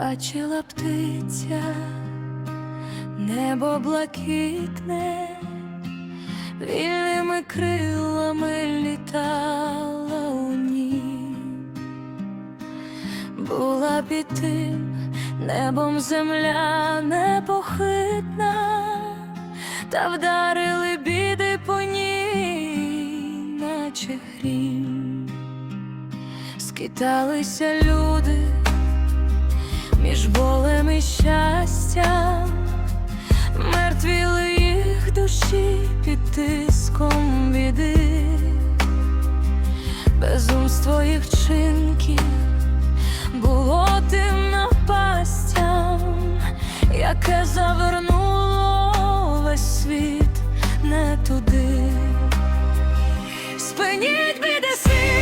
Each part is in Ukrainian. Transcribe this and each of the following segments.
бачила птиця, небо блакитне, вільними крилами літала у ній, була під тим небом земля непохитна, та вдарили біди по ній, наче грім, скиталися люди між болем і щастям, мертвіли їх душі під тиском біди, безумство їх вчинків було тим напастям, яке завернуло весь світ не туди. Спиніть біди світу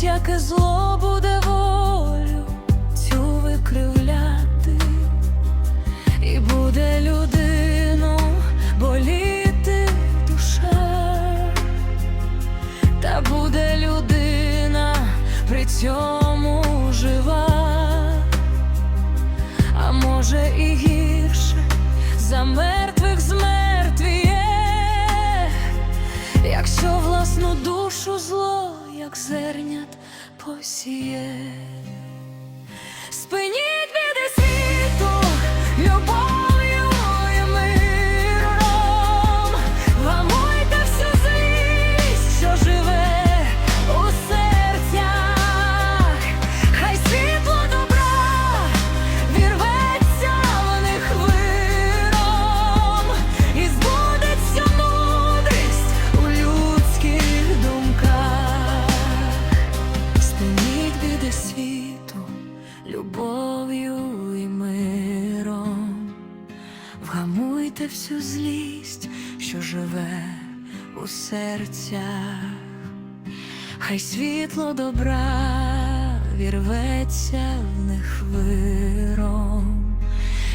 будь-яке зло буде волю цю викривляти. І буде людину боліти душа, та буде людина при цьому жива, а може і гірше за мертвих змертвіє, якщо власну душу зло, як зернят посіє. Світу любов'ю і миром, вгамуйте всю злість, що живе у серцях, хай світло добра вірветься в них виром.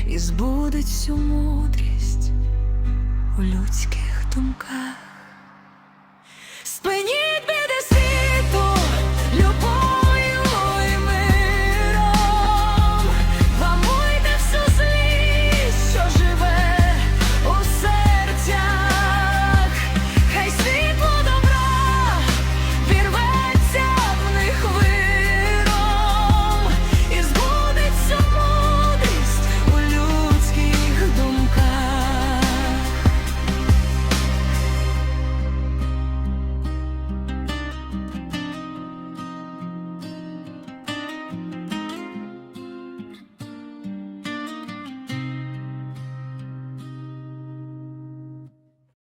І збудить всю мудрість у людських думках.